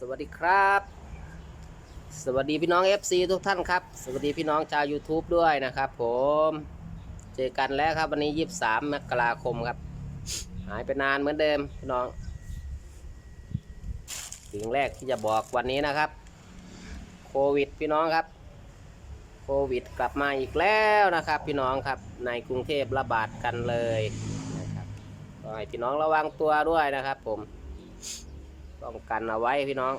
สวัสดีครับ สวัสดีพี่น้อง FC ทุกท่านครับ สวัสดีพี่น้องชาว YouTube ด้วยนะครับ ผม เจอกันแล้วครับวันนี้ 23 มกราคมครับ หายไปนานเหมือนเดิมพี่น้องสิ่งแรกที่จะบอกวันนี้นะครับ โควิดพี่น้องครับ โควิดกลับมาอีกแล้วนะครับ พี่น้องครับ ในกรุงเทพระบาดกันเลยนะครับให้พี่น้องระวังตัวด้วยนะครับ ผม ป้องกันเอาไว้พี่น้อง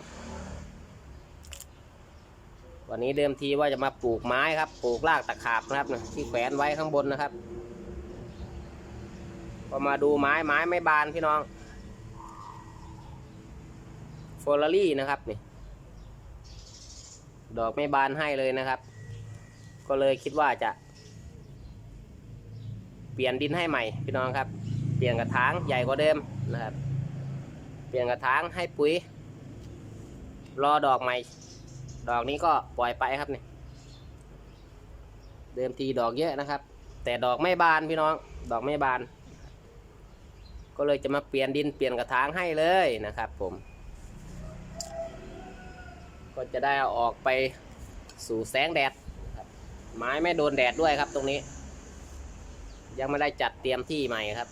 วันนี้เดิมทีว่าจะมาปลูกไม้ครับ ปลูกรากตะขาบนะครับนะที่แขวนไว้ข้างบนนะครับพอมาดูไม้ไม้ไม่บานพี่น้องโฟลารี่นะครับนี่ ดอกไม่บานให้เลยนะครับ ก็เลยคิดว่าจะ เปลี่ยนดินให้ใหม่พี่น้องครับ เปลี่ยนกระถางใหญ่กว่าเดิมนะครับ เปลี่ยนกระถางให้ปุ๋ย รอดอกใหม่ ดอกนี้ก็ปล่อยไปครับเนี่ยเดิมทีดอกเยอะนะครับ แต่ดอกไม่บานพี่น้อง ดอกไม่บาน ก็เลยจะมาเปลี่ยนดินเปลี่ยนกระถางให้เลยนะครับผม ก็จะได้เอาออกไปสู่แสงแดดไม้ไม่โดนแดดด้วยครับตรงนี้ ยังไม่ได้จัดเตรียมที่ใหม่ครับ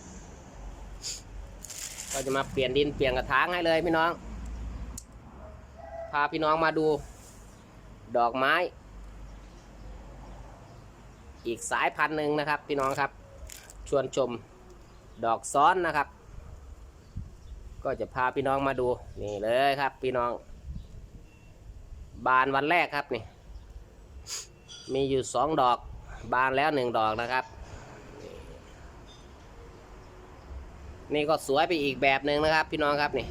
ก็จะมาเปลี่ยนดินเปลี่ยนกระถางให้เลยพี่น้อง พาพี่น้องมาดู ดอกไม้ อีกสายพันธุ์หนึ่งนะครับ พี่น้องครับ ชวนชมดอกซ้อนนะครับ ก็จะพาพี่น้องมาดูนี่เลยครับ พี่น้อง บานวันแรกครับนี่ มีอยู่สองดอกบานแล้วหนึ่งดอกนะครับ นี่ก็สวยไปอีกแบบหนึ่งนะครับ พี่น้องครับนี่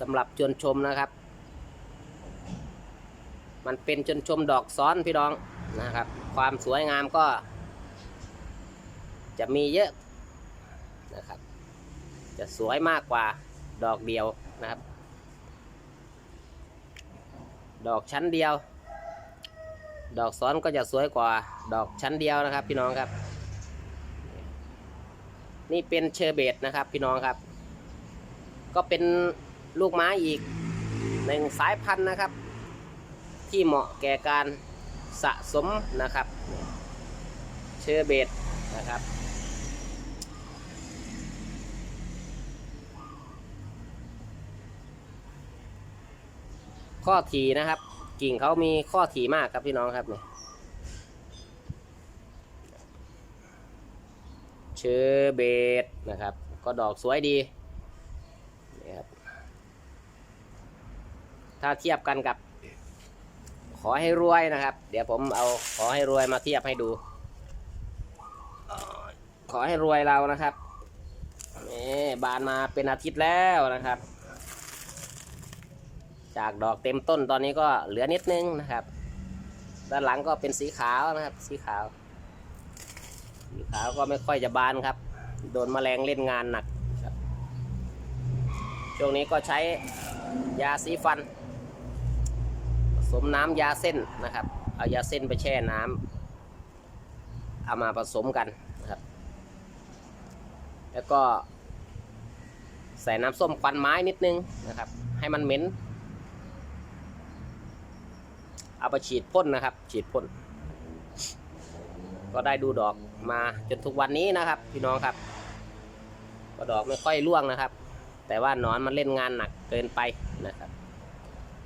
สำหรับชวนชมนะครับ มันเป็นชวนชมดอกซ้อนพี่น้องนะครับ ความสวยงามก็ จะมีเยอะนะครับ จะสวยมากกว่าดอกเดียวนะครับ ดอกชั้นเดียว ดอกซ้อนก็จะสวยกว่าดอกชั้นเดียวนะครับ พี่น้องครับ นี่เป็นเชอร์เบตนะครับ พี่น้องครับ ก็เป็นลูกไม้อีกหนึ่งสายพันธุ์นะครับ ที่เหมาะแก่การสะสมนะครับ เชอร์เบตนะครับข้อถี่นะครับ กิ่งเขามีข้อถี่มากครับพี่น้องครับเนี่ย เชอร์เบตนะครับ ก็ดอกสวยดีนี่ครับถ้าเทียบกันกับ ขอให้รวยนะครับ เดี๋ยวผมเอาขอให้รวยมาเทียบให้ดู ขอให้รวยเรานะครับนี่บานมาเป็นอาทิตย์แล้วนะครับ จากดอกเต็มต้นตอนนี้ก็เหลือนิดนึงนะครับ ด้านหลังก็เป็นสีขาวนะครับ สีขาว สีขาวก็ไม่ค่อยจะบานครับ โดนแมลงเล่นงานหนักครับ ช่วงนี้ก็ใช้ยาสีฟัน ผสมน้ำยาเส้นนะครับ เอายาเส้นไปแช่น้ำเอามาผสมกันนะครับ แล้วก็ ใส่น้ำส้มควันไม้นิดนึงนะครับ ให้มันเหม็น เอาไปฉีดพ่นนะครับ ฉีดพ่น ก็ได้ดูดอกมาจนทุกวันนี้นะครับ พี่น้องครับ ก็ดอกไม่ค่อยร่วงนะครับ แต่ว่านอนมันเล่นงานหนักเกินไปนะครับ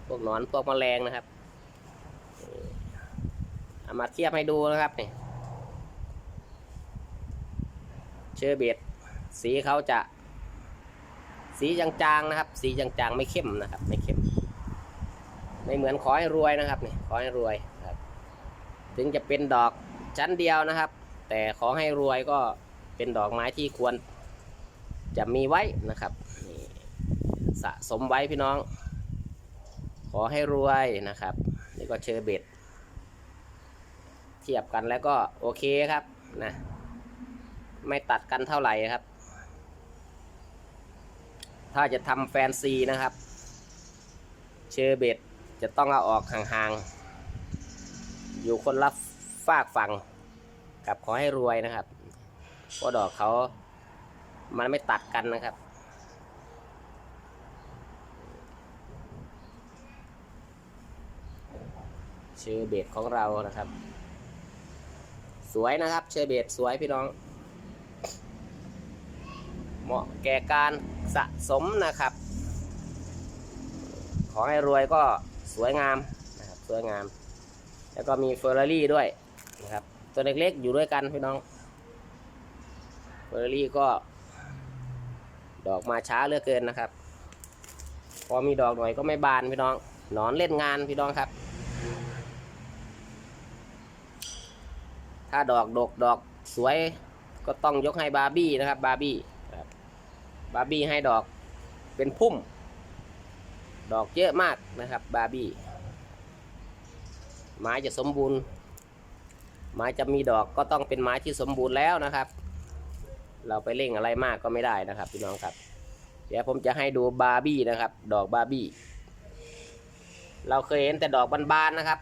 พวกนอนพวกแมลงนะครับเอามาเทียบให้ดูนะครับนี่เชอร์เบตสีเขาจะ สีจางๆนะครับ สีจางๆไม่เข้มนะครับ ไม่เข้ม ไม่เหมือนขอให้รวยนะครับนี่ขอให้รวยครับ ถึงจะเป็นดอก ชั้นเดียวนะครับ แต่ขอให้รวยก็เป็นดอกไม้ที่ควรจะมีไว้นะครับสะสมไว้พี่น้อง ขอให้รวยนะครับ นี่ก็เชอร์เบ็ดเทียบกันแล้วก็โอเคครับนะไม่ตัดกันเท่าไหร่ครับ ถ้าจะทำแฟนซีนะครับ เชอร์เบ็ดจะต้องเอาออกห่างๆ อยู่คนละ ฝากฟังกับขอให้รวยนะครับเพราะดอกเขามันไม่ตัดกันนะครับ เชอเบดของเรานะครับ สวยนะครับ เชอเบดสวยพี่น้อง เหมาะแก่การสะสมนะครับ ขอให้รวยก็สวยงามนะครับสวยงาม แล้วก็มีเฟอร์รารี่ด้วย นะครับตัวเล็กๆอยู่ด้วยกันพี่น้องเฟอร์รี่ก็ ดอกมาช้าเหลือเกินนะครับ พอมีดอกหน่อยก็ไม่บานพี่น้องนอนเล่นงานพี่น้องครับ ถ้าดอกดกดอกสวยก็ต้องยกให้บาร์บี้นะครับบาร์บี้บาร์บี้ให้ดอกเป็นพุ่ม ดอกเยอะมากนะครับบาร์บี้ไม้จะสมบูรณ์ ไม้จะมีดอกก็ต้องเป็นไม้ที่สมบูรณ์แล้วนะครับ เราไปเร่งอะไรมากก็ไม่ได้นะครับพี่น้องครับ เดี๋ยวผมจะให้ดูบาร์บี้นะครับ ดอกบาร์บี้ เราเคยเห็นแต่ดอกบานๆนะครับ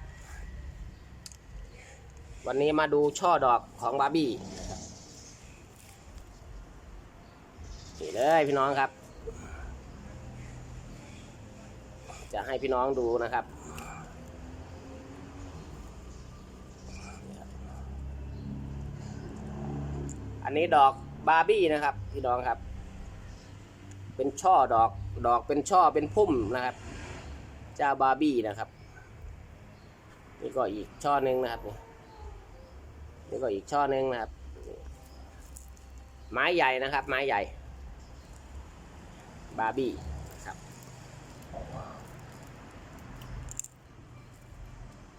วันนี้มาดูช่อดอกของบาร์บี้นี่เลยพี่น้องครับ จะให้พี่น้องดูนะครับ อันนี้ดอกบาร์บี้นะครับพี่น้องครับ เป็นช่อดอกดอกเป็นช่อเป็นพุ่มนะครับ เจ้าบาร์บี้นะครับ นี่ก็อีกช่อหนึ่งนะครับนี่นี่ก็อีกช่อหนึ่งนะครับ ไม้ใหญ่นะครับ ไม้ใหญ่ บาร์บี้ครับ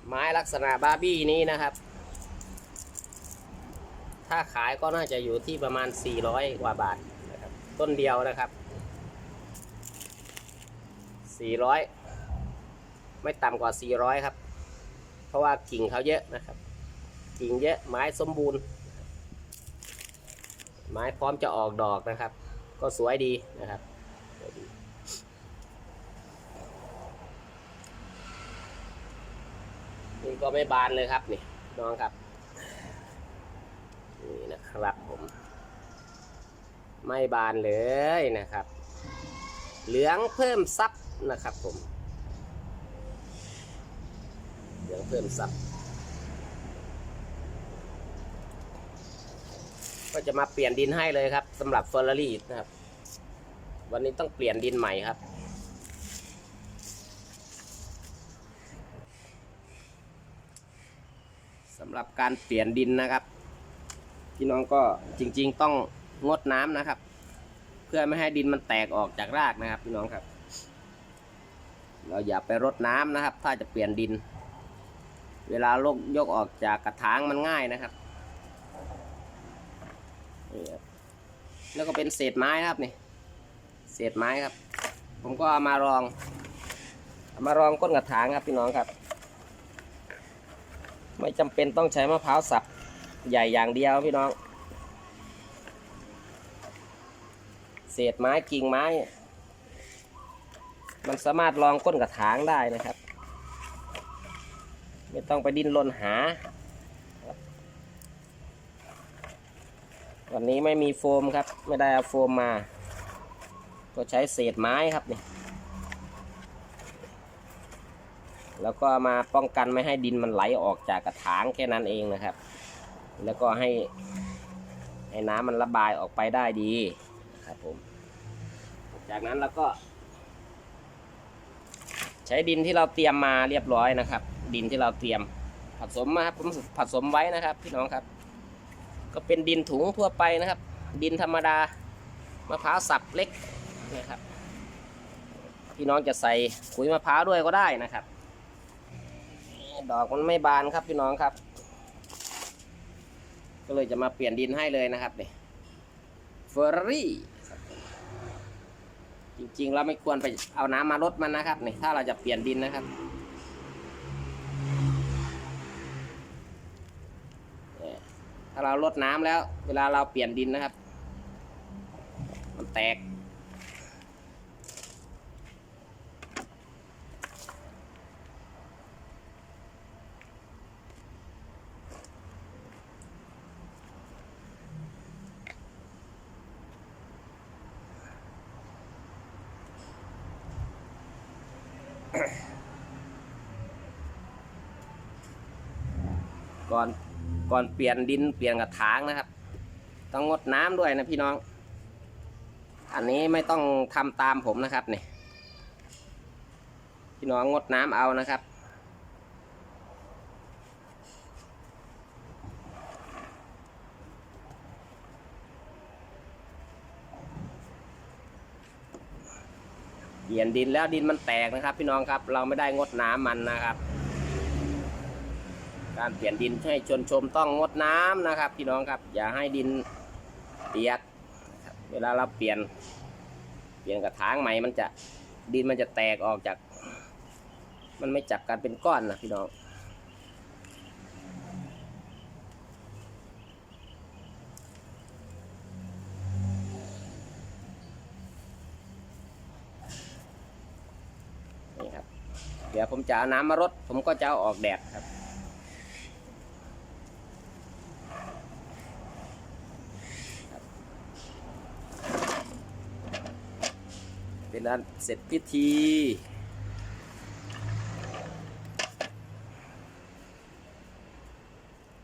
ไม้ลักษณะบาร์บี้นี้นะครับ ถ้าขายก็น่าจะอยู่ที่ประมาณ 400 กว่าบาทนะครับ ต้นเดียวนะครับ 400 ไม่ต่ำกว่า 400 ครับ เพราะว่ากิ่งเขาเยอะนะครับ กิ่งเยอะไม้สมบูรณ์ ไม้พร้อมจะออกดอกนะครับ ก็สวยดีนะครับนี่ก็ไม่บานเลยครับนี่น้องครับ นะครับผม ไม่บานเลยนะครับ เหลืองเพิ่มซับนะครับผม เหลืองเพิ่มซับก็จะมาเปลี่ยนดินให้เลยครับสำหรับเฟอร์รารี่นะครับ วันนี้ต้องเปลี่ยนดินใหม่ครับ สำหรับการเปลี่ยนดินนะครับ พี่น้องก็จริง ๆ ต้องงดน้ำนะครับ เพื่อไม่ให้ดินมันแตกออกจากรากนะครับ พี่น้องครับ เราอย่าไปรดน้ำนะครับ ถ้าจะเปลี่ยนดิน เวลาลกยกออกจากกระถางมันง่ายนะครับนี่แล้วก็เป็นเศษไม้นะครับนี่เศษไม้ครับ ผมก็เอามารองอามารองก้นกระถางครับพี่น้องครับ ไม่จำเป็นต้องใช้มะพร้าวสับ ใหญ่อย่างเดียวพี่น้อง เศษไม้กิ่งไม้ มันสามารถรองก้นกระถางได้นะครับ ไม่ต้องไปดิ้นรนหา วันนี้ไม่มีโฟมครับ ไม่ได้เอาโฟมมา ก็ใช้เศษไม้ครับนี่แล้วก็มาป้องกันไม่ให้ดินมันไหลออกจากกระถางแค่นั้นเองนะครับ แล้วก็ให้ให้น้ำมันระบายออกไปได้ดีครับผม จากนั้นเราก็ ใช้ดินที่เราเตรียมมาเรียบร้อยนะครับ ดินที่เราเตรียมผสมมาครับผมผสมไว้นะครับ พี่น้องครับ ก็เป็นดินถุงทั่วไปนะครับ ดินธรรมดามะพร้าวสับเล็กนะครับ พี่น้องจะใส่ขุยมะพร้าวด้วยก็ได้นะครับ ดอกมันไม่บานครับพี่น้องครับ ก็เลยจะมาเปลี่ยนดินให้เลยนะครับเนี่ยเฟอร์รี่จริงๆเราไม่ควรไปเอาน้ำมาลดมันนะครับเนี่ยถ้าเราจะเปลี่ยนดินนะครับถ้าเราลดน้ำแล้ว เวลาเราเปลี่ยนดินนะครับ มันแตก ก่อนก่อนเปลี่ยนดินเปลี่ยนกระถางนะครับ ต้องงดน้ำด้วยนะพี่น้อง อันนี้ไม่ต้องทำตามผมนะครับนี่พี่น้องงดน้ำเอานะครับ เปลี่ยนดินแล้วดินมันแตกนะครับ พี่น้องครับ เราไม่ได้งดน้ำมันนะครับ การเปลี่ยนดินให้ชนชมต้องงดน้ำนะครับ พี่น้องครับ อย่าให้ดินเปียกเวลาเราเปลี่ยน เปลี่ยนกระถางใหม่มันจะดินมันจะแตกออกจาก มันไม่จับกันเป็นก้อนนะพี่น้อง นี่ครับ เดี๋ยวผมจะเอาน้ำมารดผมก็จะเอาออกแดดครับ เป็นอันเสร็จพิธี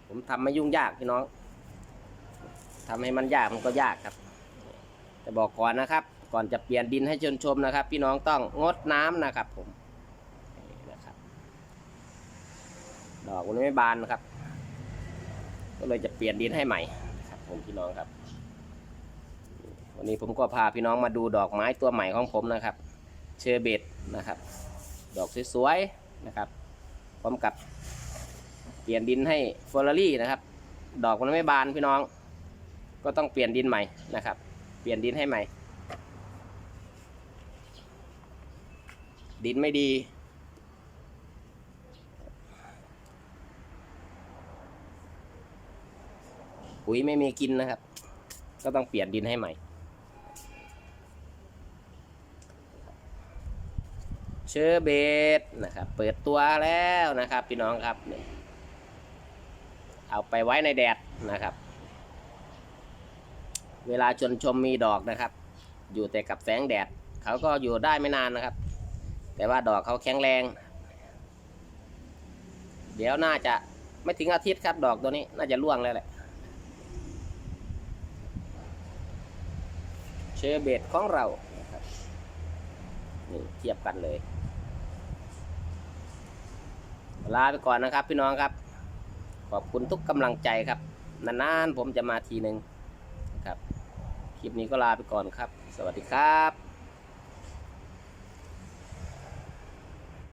ผมทำไม่ยุ่งยากพี่น้องทำให้มันยากมันก็ยากครับจะบอกก่อนนะครับ ก่อนจะเปลี่ยนดินให้ชนชมนะครับ พี่น้องต้องงดน้ำนะครับผมนี่นะครับ ดอกมันไม่บานนะครับ ก็เลยจะเปลี่ยนดินให้ใหม่ครับผมพี่น้องครับ วันนี้ผมก็พาพี่น้องมาดูดอกไม้ตัวใหม่ของผมนะครับ เชอร์เบตนะครับ ดอกสวยๆนะครับพร้อมกับเปลี่ยนดินให้เฟอรี่นะครับ ดอกมันไม่บานพี่น้อง ก็ต้องเปลี่ยนดินใหม่นะครับ เปลี่ยนดินให้ใหม่ ดินไม่ดี ปุ๋ยไม่มีกินนะครับ ก็ต้องเปลี่ยนดินให้ใหม่ เชอร์เบตนะครับ เปิดตัวแล้วนะครับ พี่น้องครับ เอาไปไว้ในแดดนะครับ เวลาชนชมมีดอกนะครับ อยู่แต่กับแสงแดดเขาก็อยู่ได้ไม่นานนะครับ แต่ว่าดอกเขาแข็งแรง เดี๋ยวน่าจะไม่ถึงอาทิตย์ครับ ดอกตัวนี้น่าจะร่วงแล้วแหละ เชอร์เบตของเรานะครับนี่เทียบกันเลย ลาไปก่อนนะครับพี่น้องครับ ขอบคุณทุกกำลังใจครับ นานๆผมจะมาทีหนึ่งครับ คลิปนี้ก็ลาไปก่อนครับ สวัสดีครับ